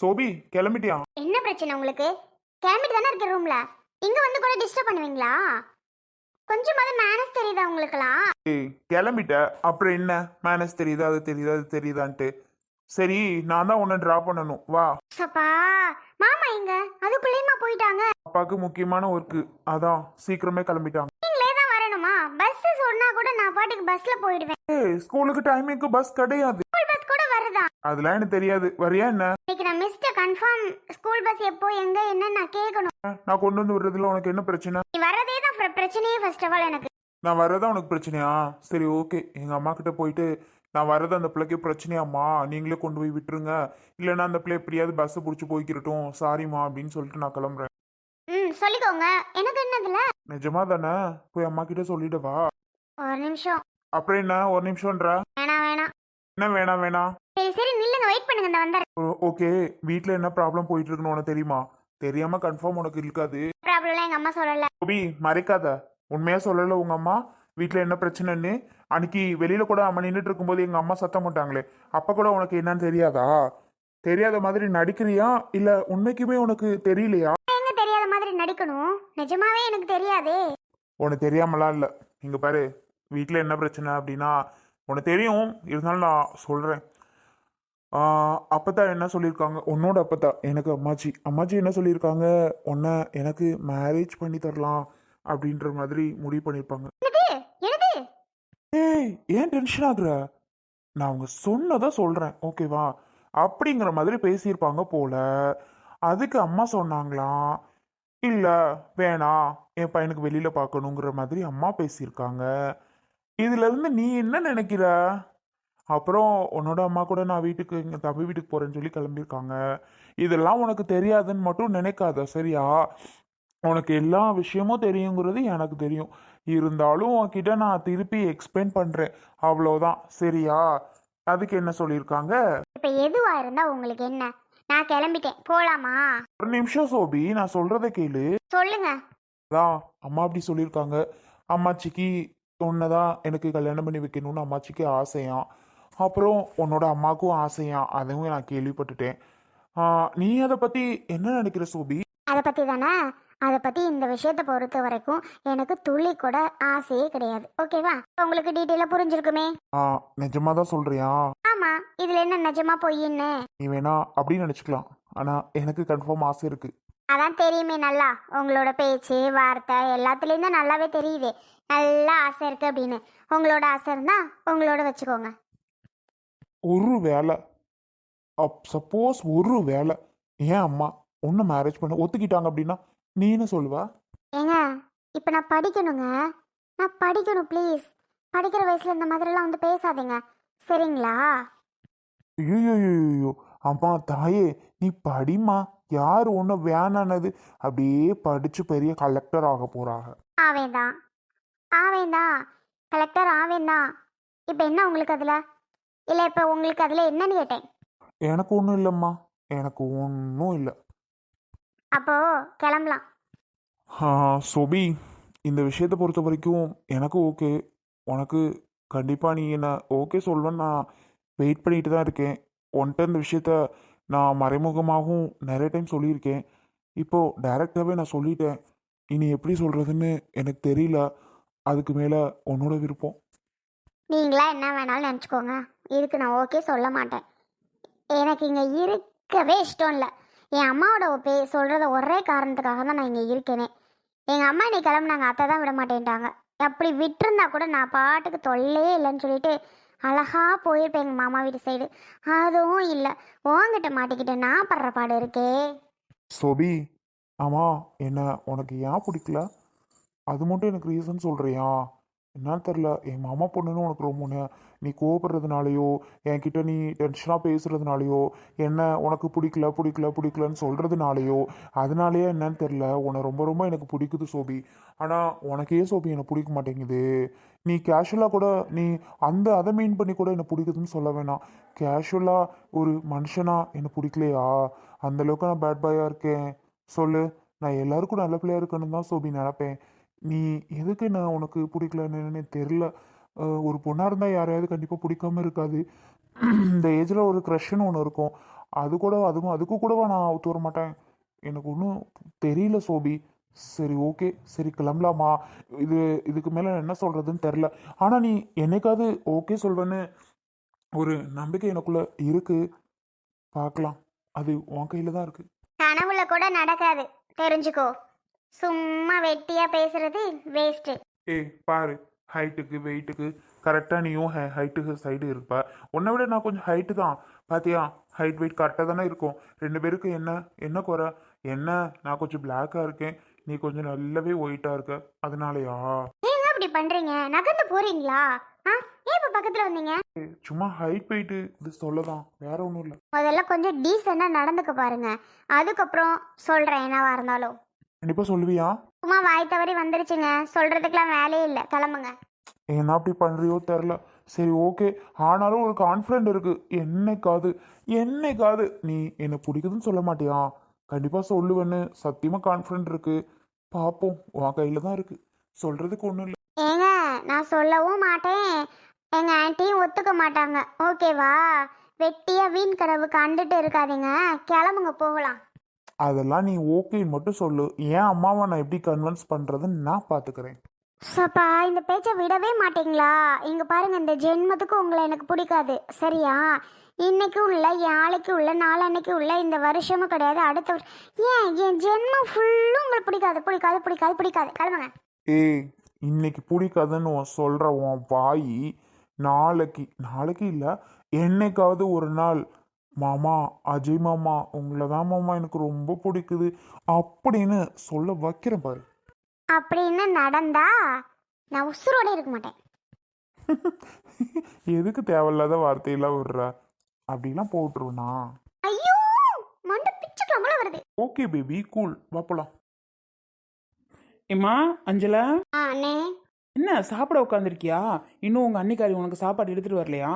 சோபி கிளம்பிட்டியா? என்ன பிரச்சனை உங்களுக்கு? கிளம்பிட்டு தானே இருக்க ரூம்ல இங்க வந்து கூட டிஸ்டர்ப் பண்ணுவீங்களா? கொஞ்சமாவது மேனஸ் தெரியுதா உங்களுக்குலாம் ஏய் கிளம்பிட்ட. அப்புறம் என்ன? மேனஸ் தெரியுதா? அது தெரியுதா? அது தெரியுதான்ட்டு. சரி நான் தான் உன்னை ட்ரா பண்ணணும். வா. சப்பா மாமா எங்க? அதுக்குள்ளேயுமா போயிட்டாங்க? அப்பாவுக்கு முக்கியமான ஒர்க்கு அதான் சீக்கிரமே கிளம்பிட்டாங்க. நீங்களே தான் வரணுமா? பஸ் சொன்னா கூட நான் பாட்டுக்கு பஸ்ல போயிடுவேன். ஏய் ஸ்கூலுக்கு டைமிங்க்கு பஸ் கிடையாது. அதெல்லாம் எனக்கு தெரியாது. வரியா என்ன? இன்னைக்கு நான் மிஸ்ட கன்ஃபார்ம் ஸ்கூல் பஸ் எப்போ எங்க என்ன நான் கேட்கணும் நான் கொண்டு வந்து விடுறதுல உனக்கு என்ன பிரச்சனை? நீ வரதே தான் பிர- பிரச்சனையே ஃபர்ஸ்ட் ஆஃப் ஆல் எனக்கு. நான் வர்றதா உனக்கு பிரச்சனையா? சரி ஓகே எங்கள் அம்மா கிட்ட போயிட்டு நான் வர்றது அந்த பிள்ளைக்கு பிரச்சனையாம்மா. நீங்களே கொண்டு போய் விட்டுருங்க. இல்லைன்னா அந்த பிள்ளை எப்படியாவது பஸ்ஸை பிடிச்சி போய்க்கிரட்டும் சாரிம்மா அப்படின்னு சொல்லிட்டு நான் கிளம்புறேன். ம் சொல்லிக்கோங்க. எனக்கு என்னதுல? நிஜமா தானே? போய் அம்மா கிட்ட சொல்லிடவா ஒரு நிமிஷம். அப்புறம் என்ன? ஒரு நிமிஷம்ன்ற? வேணாம் வேணாம். என்ன வேணாம் வேணாம்? வந்தார். ஓ- ஓகே. வீட்டில் என்ன ப்ராப்ளம் போயிட்டு இருக்குன்னு உனக்கு தெரியுமா? தெரியாம கன்ஃபார்ம் உனக்கு இருக்காது. ப்ராப்ளம்லாம் எங்க அம்மா சொல்லல. கோபி மறைக்காத. உண்மையா சொல்லல உங்க அம்மா? வீட்டில் என்ன பிரச்சனைன்னு? அன்னைக்கு வெளியில கூட அம்மா நின்றுட்டு இருக்கும்போது எங்க அம்மா சத்தம் போட்டாங்களே. அப்ப கூட உனக்கு என்னன்னு தெரியாதா? தெரியாத மாதிரி நடிக்கிறியா? இல்ல உண்மைக்குமே உனக்கு தெரியலையா? எங்க தெரியாத மாதிரி நடிக்கணும்? நிஜமாவே எனக்கு தெரியாதே. உனக்கு தெரியாமலாம் இல்லை. இங்க பாரு வீட்டில் என்ன பிரச்சனை அப்படின்னா உனக்கு தெரியும். இருந்தாலும் நான் சொல்றேன். அப்பத்தா என்ன சொல்லியிருக்காங்க உன்னோட அப்பத்தா. எனக்கு அம்மாச்சி. அம்மாச்சி என்ன சொல்லியிருக்காங்க உன்னை எனக்கு மேரேஜ் பண்ணி தரலாம் அப்படின்ற மாதிரி முடிவு பண்ணியிருப்பாங்க ஏய் ஏன் டென்ஷன் ஆகுற? நான் அவங்க சொன்னதை சொல்றேன். ஓகேவா அப்படிங்கிற மாதிரி பேசியிருப்பாங்க போல. அதுக்கு அம்மா சொன்னாங்களாம் இல்ல வேணாம் என் பையனுக்கு வெளியில பார்க்கணுங்கிற மாதிரி அம்மா பேசியிருக்காங்க. இதுல இருந்து நீ என்ன நினைக்கிற? அப்புறம் உன்னோட அம்மா கூட நான் வீட்டுக்கு எங்க தம்பி வீட்டுக்கு போறேன்னு சொல்லி கிளம்பியிருக்காங்க. இதெல்லாம் உனக்கு தெரியாதுன்னு மட்டும் நினைக்காத சரியா? உனக்கு எல்லா விஷயமும் தெரியுங்கிறது எனக்கு தெரியும். இருந்தாலும் உன்கிட்ட நான் திருப்பி எக்ஸ்பிளைன் பண்றேன். அவ்வளோதான் சரியா? அதுக்கு என்ன சொல்லியிருக்காங்க? இப்ப எதுவா இருந்தா உங்களுக்கு என்ன? நான் கிளம்பிட்டேன். போலாமா? ஒரு நிமிஷம் சோபி நான் சொல்றத கேளு. சொல்லுங்க. அதான் அம்மா அப்படி சொல்லியிருக்காங்க. அம்மாச்சிக்கு உன்னதான் எனக்கு கல்யாணம் பண்ணி வைக்கணும்னு அம்மாச்சிக்கு ஆசையாம். அப்புறம் உன்னோட அம்மாவுக்கும் ஆசையாம் அதுவும் நான் கேள்விப்பட்டுட்டேன். ஆ, நீ அதை பத்தி என்ன நினைக்கிற சோபி? அதை பத்தி தானே? அதை பத்தி இந்த விஷயத்தை பொறுத்த வரைக்கும் எனக்கு துளி கூட ஆசையே கிடையாது. ஓகேவா உங்களுக்கு டீட்டெயிலா புரிஞ்சிருக்குமே? ஆ நிஜமா தான் சொல்றியா? ஆமா. இதுல என்ன நிஜமா பொய்ன்னு நீ வேணா அப்படின்னு நினச்சிக்கலாம். ஆனா எனக்கு கன்ஃபார்ம் ஆசை இருக்கு. அதான் தெரியுமே நல்லா. உங்களோட பேச்சு வார்த்தை எல்லாத்துலேயும் தான் நல்லாவே தெரியுது. நல்லா ஆசை இருக்கு அப்படின்னு. உங்களோட ஆசை இருந்தா உங்களோட வச்சுக்கோங்க. ஒரு வேலை. அப் சப்போஸ் ஒரு வேலை. ஏன் அம்மா? ஒன்று மேரேஜ் பண்ண ஒத்துக்கிட்டாங்க அப்படின்னா நீ என்ன சொல்லுவா? ஏங்க இப்போ நான் படிக்கணுங்க. நான் படிக்கணும் ப்ளீஸ் படிக்கிற வயசுல இந்த மாதிரிலாம் வந்து பேசாதீங்க. சரிங்களா? ஐயோ அம்மா தாயே நீ படிமா யார் ஒன்று வேணானது? அப்படியே படிச்சு பெரிய கலெக்டர் ஆக போறாங்க ஆவேந்தான் ஆவேந்தான் கலெக்டர் ஆவேந்தான் இப்போ என்ன உங்களுக்கு அதில்? இல்லை இப்போ உங்களுக்கு அதில் என்னன்னு கேட்டேன். எனக்கு ஒன்றும் இல்லைம்மா. எனக்கு ஒன்றும் இல்லை. அப்போ கிளம்பலாம். சொபி இந்த விஷயத்தை பொறுத்த வரைக்கும் எனக்கு ஓகே. உனக்கு கண்டிப்பாக நீ என்ன ஓகே சொல்வேன்னு நான் வெயிட் பண்ணிட்டு தான் இருக்கேன். உன்கிட்ட இந்த விஷயத்த நான் மறைமுகமாகவும் நிறைய டைம் சொல்லியிருக்கேன். இப்போது டைரெக்டாகவே நான் சொல்லிட்டேன். இனி எப்படி சொல்கிறதுன்னு எனக்கு தெரியல. அதுக்கு மேலே உன்னோட விருப்பம். நீங்களா என்ன வேணாலும் நினச்சிக்கோங்க. இதுக்கு நான் ஓகே சொல்ல மாட்டேன். எனக்கு இங்கே இருக்கவே இஷ்டம் இல்லை. என் அம்மாவோட பே சொல்கிறத ஒரே காரணத்துக்காக தான் நான் இங்கே இருக்கேனே. எங்கள் அம்மா இன்னைக்கு கிளம்புனாங்க அத்தை தான் விட மாட்டேன்ட்டாங்க. அப்படி விட்டுருந்தா கூட நான் பாட்டுக்கு தொல்லையே இல்லைன்னு சொல்லிட்டு அழகாக போயிருப்பேன் எங்கள் மாமா வீட்டு சைடு அதுவும் இல்லை. உங்ககிட்ட மாட்டிக்கிட்டு நான் படுற பாடு இருக்கே. சொபி ஆமாம் என்ன உனக்கு ஏன் பிடிக்கல? அது மட்டும் எனக்கு ரீசன் சொல்கிறியா என்னன்னு தெரில என் மாமா பொண்ணுன்னு உனக்கு ரொம்ப நே- நீ கோபப்படுறதுனாலையோ என்கிட்ட நீ டென்ஷனாக பேசுகிறதுனாலையோ என்ன உனக்கு பிடிக்கல பிடிக்கல பிடிக்கலன்னு சொல்கிறதுனாலையோ அதனாலயே என்னன்னு தெரில உன்னை ரொம்ப ரொம்ப எனக்கு பிடிக்குது சோபி. ஆனால் உனக்கே சோபி என்னை பிடிக்க மாட்டேங்குது. நீ கேஷுவலாக கூட நீ அந்த அதை மீன் பண்ணி கூட என்னை பிடிக்குதுன்னு சொல்ல வேணாம். கேஷுவலாக ஒரு மனுஷனா என்னை பிடிக்கலையா? அந்த அளவுக்கு நான் பேட் பாயாக இருக்கேன். சொல்லு. நான் எல்லாருக்கும் நல்ல பிள்ளையா இருக்கணும்னு தான் சோபி நினப்பேன். நீ எதுக்கு நான் உனக்கு பிடிக்கலன்னு தெரில ஒரு பொண்ணாக இருந்தால் யாரையாவது கண்டிப்பாக பிடிக்காம இருக்காது. இந்த ஏஜில் ஒரு க்ரஷ்ன்னு ஒன்று இருக்கும். அது கூட அதுவும் அதுக்கு கூடவா நான் ஒத்து வர மாட்டேன்? எனக்கு ஒன்றும் தெரியல சோபி. சரி ஓகே சரி கிளம்பலாமா? இது இதுக்கு மேலே என்ன சொல்கிறதுன்னு தெரில ஆனால் நீ என்னைக்காவது ஓகே சொல்வேன்னு ஒரு நம்பிக்கை எனக்குள்ள இருக்குது பார்க்கலாம் அது உன் கையில் தான் இருக்குது கனவுல கூட நடக்காது. தெரிஞ்சுக்கோ. சும்மா வெட்டியா பேசுறது வேஸ்ட்டு ஏய் பாரு. ஹைட்டுக்கு வெயிட்டுக்கு கரெக்டாக நீயும் ஹை ஹைட்டுக்கு சைடு இருப்ப. உன்னை விட நான் கொஞ்சம் ஹைட்டு தான். பாத்தியா? ஹைட் வெயிட் கரெக்டாக தானே இருக்கும். ரெண்டு பேருக்கு என்ன என்ன குறை? என்ன? நான் கொஞ்சம் பிளாக்காக இருக்கேன். நீ கொஞ்சம் நல்லாவே ஒயிட்டாக இருக்க. அதனாலயா? ஏங்க அப்படி பண்றீங்க? நகர்ந்து போறீங்களா? ஆ ஏன் இப்ப பக்கத்துல வந்தீங்க? ஏய், சும்மா ஹைட் வெயிட்டு இது சொல்லதான். வேற ஒன்றும் இல்லை. முதல்ல கொஞ்சம் டீசெண்டா நடந்துக்க பாருங்க. அதுக்கப்புறம் சொல்றேன் என்னவா இருந்தாலும். கண்டிப்பாக சொல்லுவியா? சும்மா வாய் தவறி வந்துருச்சுங்க. சொல்றதுக்கெல்லாம் வேலையே இல்லை. கிளம்புங்க. என்ன அப்படி பண்ணுறியோ தெரில. சரி ஓகே. ஆனாலும் ஒரு கான்ஃபிடென்ட் இருக்கு. என்னைக்காது என்னைக்காது நீ என்னை பிடிக்குதுன்னு சொல்ல மாட்டியா? கண்டிப்பாக சொல்லுவேன்னு. சத்தியமாக கான்ஃபிடென்ட் இருக்கு. பார்ப்போம் உன் கையில் தான் இருக்கு. சொல்கிறதுக்கு ஒன்றும் இல்லை. ஏங்க நான் சொல்லவும் மாட்டேன். எங்க ஆன்ட்டியும் ஒத்துக்க மாட்டாங்க. ஓகேவா? வெட்டியா வீண் கனவு கண்டுட்டு இருக்காதீங்க. கிளம்புங்க போகலாம். அதெல்லாம் நீ ஓகேன்னு மட்டும் சொல்லு. ஏன் அம்மாவை நான் எப்படி கன்வின்ஸ் பண்ணுறதுன்னு நான் பார்த்துக்கிறேன் சப்பா இந்த பேச்சை விடவே மாட்டீங்களா? இங்க பாருங்க இந்த ஜென்மத்துக்கு உங்களை எனக்கு பிடிக்காது. சரியா? இன்னைக்கு உள்ள நாளைக்கு உள்ள நாளன்னைக்கு உள்ள இந்த வருஷமும் கிடையாது. அடுத்த வருஷம் ஏன்? என் ஜென்மம் ஃபுல்லும் உங்களுக்கு பிடிக்காது. பிடிக்காது பிடிக்காது பிடிக்காது. கிளம்புங்க. ஏய் இன்னைக்கு பிடிக்காதுன்னு உன் சொல்கிற உன் வாய் நாளைக்கு நாளைக்கு இல்லை என்னைக்காவது ஒரு நாள் மாமா அஜய் மாமா உங்களை தான் மாமா எனக்கு ரொம்ப பிடிக்குது அப்படின்னு சொல்ல வைக்கிறேன் பாரு. அப்படின்னு நடந்தா நான் உசுரோட இருக்க மாட்டேன். எதுக்கு தேவையில்லாத வார்த்தையெல்லாம் விடுற? அப்படிலாம் போட்டுருவனா ஐயோ மண்டை பிச்சுக்கலாம் போல வருது. ஓகே பேபி கூல் வாப்பலாம் ஏம்மா அஞ்சலா? ஆ அண்ணே. என்ன சாப்பிட உட்காந்துருக்கியா இன்னும் உங்க அன்னிக்காரி உனக்கு சாப்பாடு எடுத்துட்டு வரலையா?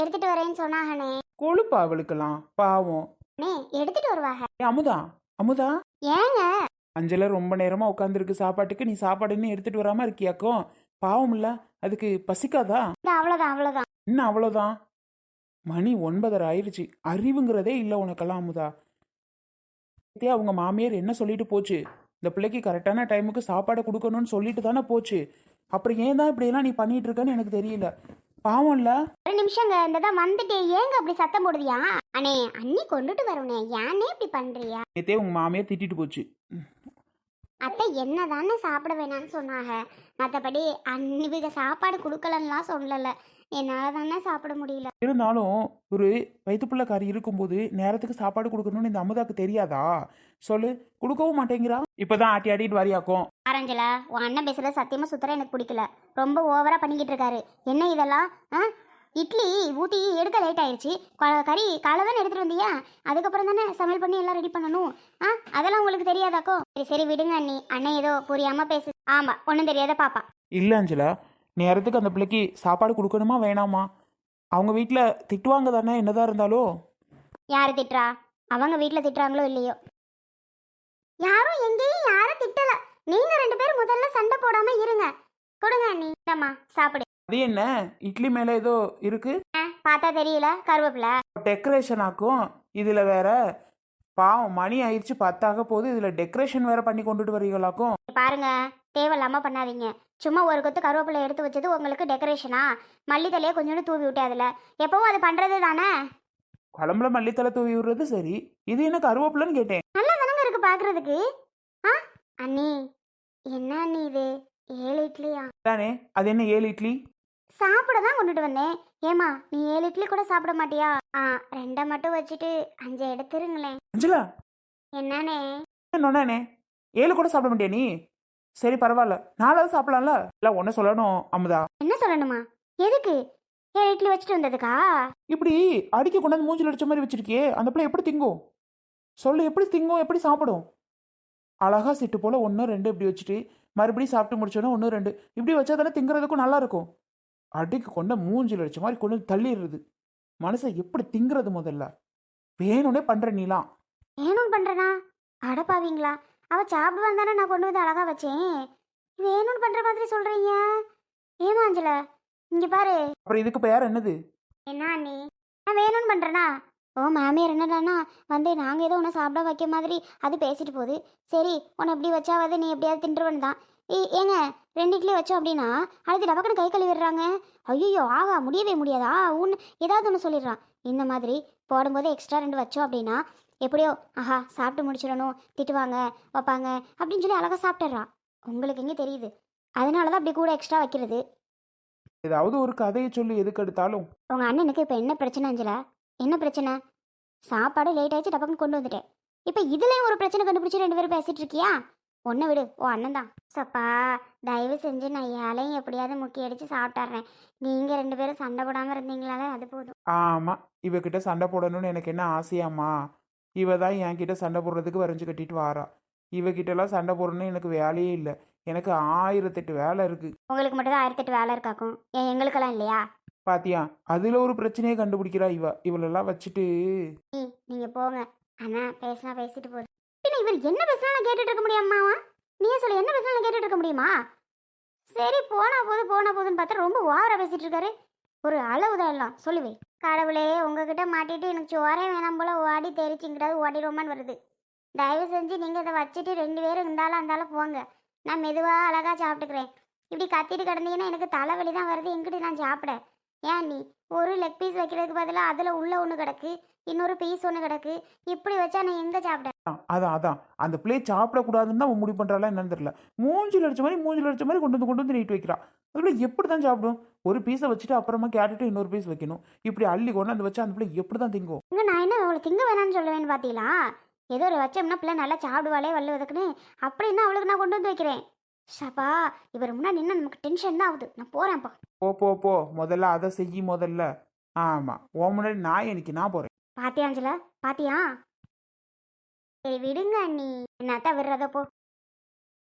எடுத்துட்டு வரேன்னு சொன்னாங்கண்ணே கொழுப்பா அவளுக்கெல்லாம் பாவம். அண்ணே எடுத்துட்டு வருவாங்க. அமுதா அமுதா. ஏங்க? அஞ்சலா ரொம்ப நேரமா உட்காந்துருக்கு சாப்பாட்டுக்கு. நீ சாப்பாடு இன்னும் எடுத்துட்டு வராம இருக்கியாக்கும் பாவம் இல்ல அதுக்கு பசிக்காதா? இந்த அவ்வளோதான் அவ்வளோதான் இன்னும் அவ்வளோதான் மணி ஒன்பதரை ஆயிடுச்சு அறிவுங்கிறதே இல்லை உனக்கெல்லாம் அமுதா. இதே அவங்க மாமியார் என்ன சொல்லிட்டு போச்சு? இந்த பிள்ளைக்கு கரெக்டான டைமுக்கு சாப்பாடு கொடுக்கணும்னு சொல்லிட்டு தானே போச்சு. அப்புறம் ஏன் தான் இப்படியெல்லாம் நீ பண்ணிட்டு இருக்கன்னு எனக்கு தெரியல. பாவம் இல்ல. ஒரு நிமிஷங்க இந்த தான் வந்துட்டு ஏங்க அப்படி சத்தம் போடுவியா அண்ணே அண்ணி கொண்டுட்டு வருவனே ஏன்னே இப்படி பண்றியா? நேத்தே உங்க மாமியார் திட்டிட்டு போச்சு. அத்தை என்ன தானே சாப்பிட வேணாம்னு சொன்னாங்க. மற்றபடி அன்னிவிக சாப்பாடு கொடுக்கலன்னுலாம் சொல்லலை. என்னால் தானே சாப்பிட முடியல. இருந்தாலும் ஒரு வயிற்றுப்பிள்ளைக்காரி இருக்கும்போது நேரத்துக்கு சாப்பாடு கொடுக்கணும்னு இந்த அமுதாக்கு தெரியாதா? சொல்லு கொடுக்கவும் மாட்டேங்கிறா. இப்பதான் ஆட்டி ஆட்டிட்டு வரியாக்கும். ஆரஞ்சலா உன் அண்ணன் பேசுறது சத்தியமாக சுத்தர எனக்கு பிடிக்கல. ரொம்ப ஓவராக பண்ணிக்கிட்டு இருக்காரு. என்ன இதெல்லாம்? ஆ? இட்லி ஊற்றி எடுக்க லேட் ஆயிடுச்சு கறி காலை தானே எடுத்துகிட்டு வந்தியா? அதுக்கப்புறம் தானே சமையல் பண்ணி எல்லாம் ரெடி பண்ணணும். ஆ? அதெல்லாம் உங்களுக்கு தெரியாதாக்கோ? சரி சரி விடுங்க அண்ணி. அண்ணன் ஏதோ புரியாமல் பேசு. ஆமாம் ஒன்றும் தெரியாத பாப்பா. இல்லை அஞ்சலா. நேரத்துக்கு அந்த பிள்ளைக்கு சாப்பாடு கொடுக்கணுமா வேணாமா? அவங்க வீட்டில் திட்டுவாங்க தானே என்னதான் இருந்தாலும் யார் திட்டுறா? அவங்க வீட்டில் திட்டுறாங்களோ இல்லையோ? யாரும் எங்கேயும் யாரும் திட்டல. நீங்க ரெண்டு பேரும் முதல்ல சண்டை போடாம இருங்க. கொடுங்க அண்ணி. இந்தாம்மா சாப்பிடு. அது என்ன? இட்லி மேலே ஏதோ இருக்கு? பார்த்தா தெரியல. கருவேப்பிலை. டெக்கரேஷன் ஆக்கும். இதில் வேற பாவம் மணி ஆயிடுச்சு பத்தாக போகுது. இதில் டெக்கரேஷன் வேற பண்ணி கொண்டுட்டு வரீங்களாக்கும் பாருங்க. தேவையில்லாம பண்ணாதீங்க. சும்மா ஒரு கொத்து கருவேப்பிலை எடுத்து வச்சது உங்களுக்கு டெக்கரேஷனா மல்லித்தலையே கொஞ்சோண்டு தூவி விட்டு அதில். எப்பவும் அது பண்ணுறது தானே? குழம்புல மல்லித்தலை தூவி விடுறது சரி. இது என்ன கருவேப்பிலன்னு கேட்டேன். நல்லா தானங்க இருக்கு பார்க்கறதுக்கு ஆ? அண்ணி என்ன அண்ணி இது? ஏழு இட்லியா? தானே அது என்ன ஏழு இட்லி? சாப்பிட தான் கொண்டுட்டு வந்தேன். ஏமா நீ ஏழு இட்லி கூட சாப்பிட மாட்டியா? ஆ ரெண்டை மட்டும் வச்சுட்டு அஞ்சு எடுத்துருங்களேன். அஞ்சலா? என்னண்ணே? என்னண்ணே ஏழு கூட சாப்பிட மாட்டியா நீ? சரி பரவாயில்ல. நாலாவது சாப்பிடலாம்ல? இல்லை ஒன்று சொல்லணும் அமுதா. என்ன சொல்லணுமா? எதுக்கு? ஏழு இட்லி வச்சுட்டு வந்ததுக்கா? இப்படி அடிக்க கொண்டாந்து மூஞ்சில் அடிச்ச மாதிரி வச்சிருக்கியே அந்த பிள்ளை எப்படி திங்கும்? சொல்லு எப்படி திங்கும் எப்படி சாப்பிடும்? அழகா சிட்டு போல ஒன்று ரெண்டு இப்படி வச்சுட்டு மறுபடியும் சாப்பிட்டு முடிச்சோன்னா ஒன்று ரெண்டு. இப்படி வச்சா தானே திங்கிறதுக்கும் நல்லா இருக்கும். அடிக்க கொண்ட மூஞ்சில் அடிச்ச மாதிரி கொண்டு தள்ளிடுறது. மனசை எப்படி திங்கிறது முதல்ல? வேணும்னே பண்ற நீலாம். வேணும்னு பண்ணுறனா அடப்பாவீங்களா? அவ சாப்பிடுவான் தானே நான் கொண்டு வந்து அழகா வச்சேன். வேணும்னு பண்ணுற மாதிரி சொல்கிறீங்க ஏமாஞ்சல இங்கே பாரு. அப்புறம் இதுக்கு பேர் என்னது? என்ன அண்ணி? நான் வேணும்னு பண்ணுறேனா ஓ மாமியார் என்னடான்னா வந்து நாங்கள் ஏதோ உன்னை சாப்பிட வைக்க மாதிரி அது பேசிட்டு போகுது. சரி உன்னை எப்படி வச்சாவது நீ எப்படியாவது தின்றுவன் தான். ஏ- ஏங்க ரெண்டு இட்லி வச்சோம் அப்படின்னா அடுத்து டபக்குன்னு கை கழுவி விடுறாங்க ஐயோ ஆகா முடியவே முடியாதா? ஒன்று ஏதாவது ஒன்று சொல்லிடுறான். இந்த மாதிரி போடும்போது எக்ஸ்ட்ரா ரெண்டு வச்சோம் அப்படின்னா எப்படியோ ஆஹா சாப்பிட்டு முடிச்சிடணும் திட்டுவாங்க வைப்பாங்க அப்படின்னு சொல்லி அழகாக சாப்பிட்டுறான். உங்களுக்கு எங்கே தெரியுது? அதனால தான் அப்படி கூட எக்ஸ்ட்ரா வைக்கிறது. ஏதாவது ஒரு கதையை சொல்லி எதுக்கு எடுத்தாலும். உங்கள் அண்ணனுக்கு இப்போ என்ன பிரச்சனை அஞ்சலா? என்ன பிரச்சனை? சாப்பாடு லேட் ஆயிடுச்சு டபக்குன்னு கொண்டு வந்துட்டேன். இப்போ இதுலேயும் ஒரு பிரச்சனை கண்டுபிடிச்சி ரெண்டு பேரும் பேசிட்டு இருக்கியா? ஒன்றை விடு ஓ அண்ணன் தான். சப்பா தயவு செஞ்சு நான் ஏழையும் எப்படியாவது முக்கி அடித்து சாப்பிட்றேன் நீங்கள் ரெண்டு பேரும் சண்டை போடாமல் இருந்தீங்களாலே அது போதும். ஆமாம் இவகிட்ட சண்டை போடணும்னு எனக்கு என்ன ஆசையாம்மா? இவ தான் என்கிட்ட சண்டை போடுறதுக்கு வரைஞ்சு கட்டிட்டு வாரா இவகிட்டலாம் சண்டை போடணும்னு எனக்கு வேலையே இல்லை. எனக்கு ஆயிரத்தெட்டு வேலை இருக்கு. உங்களுக்கு மட்டும் தான் ஆயிரத்தெட்டு வேலை இருக்காக்கும். ஏன் எங்களுக்கெல்லாம் இல்லையா? பாத்தியா அதுல ஒரு பிரச்சனையை கண்டுபிடிக்கிறா இவ. இவளெல்லாம் வச்சுட்டு ம் நீங்கள் போங்க. அண்ணா பேசினா பேசிட்டு போகுது பின்ன இவர் என்ன பேசினாலும் கேட்டுட்டு இருக்க முடியாமாவா நீயே சொல்லு என்ன பேசினாலும் கேட்டுட்டு இருக்க முடியுமா? சரி போனா போது போனா போதுன்னு பார்த்தா ரொம்ப ஓவரா பேசிட்டு இருக்காரு. ஒரு அளவுதான் எல்லாம். சொல்லுவே கடவுளே உங்ககிட்ட மாட்டிட்டு எனக்கு சோறே வேணாம் போல ஓடி தெரிச்சுங்கிட்டாவது ஓடிடுவோமான்னு வருது. தயவு செஞ்சு நீங்கள் இதை வச்சுட்டு ரெண்டு பேரும் இருந்தாலும் இருந்தாலும் போங்க. நான் மெதுவாக அழகாக சாப்பிட்டுக்கிறேன். இப்படி கத்திட்டு கிடந்தீங்கன்னா எனக்கு தலைவலி தான் வருது. எங்கிட்டு நான் சாப்பிட? ஏன் நீ ஒரு லெக் பீஸ் வைக்கிறதுக்கு பதிலாக அதில் உள்ள ஒன்று கிடக்கு இன்னொரு பீஸ் ஒன்று கிடக்கு. இப்படி வச்சா நான் எங்கே சாப்பிட? அதான் அதான் அந்த பிள்ளை சாப்பிடக்கூடாதுன்னு தான் முடிவு பண்றாளா என்னன்னு தெரியல. மூஞ்சில் அடிச்ச மாதிரி மூஞ்சில் அடிச்ச மாதிரி கொண்டு வந்து கொண்டு வந்து நீட்டு வைக்கிறா. அந்த பிள்ளை எப்படி தான் சாப்பிடும்? ஒரு பீஸை வச்சுட்டு அப்புறமா கேட்டுட்டு இன்னொரு பீஸ் வைக்கணும். இப்படி அள்ளி கொண்டு வந்து வச்சா அந்த பிள்ளை எப்படி தான் திங்கும்? இங்கே நான் என்ன அவளை திங்க வேணாம்னு சொல்லுவேன்னு பார்த்தீங்களா ஏதோ ஒரு வச்சோம்னா பிள்ளை நல்லா சாப்பிடுவாளே வல்லு வதக்குன்னு அப்படின்னு அவளுக்கு நான் கொண்டு வந்து வைக்கிறேன். ஷப்பா இவர் முன்னாடி நின்னா நமக்கு டென்ஷன் தான் ஆகுது. நான் போகிறேன்ப்பா போ போ போ. முதல்ல அதை செய்யி முதல்ல. ஆமா. உன் முன்னாடி நான் எனக்கு நான் போறேன். பாத்தியா அஞ்சலா? பாத்தியா? சரி விடுங்க அண்ணி. என்னத்தான் விடுறதோ போ.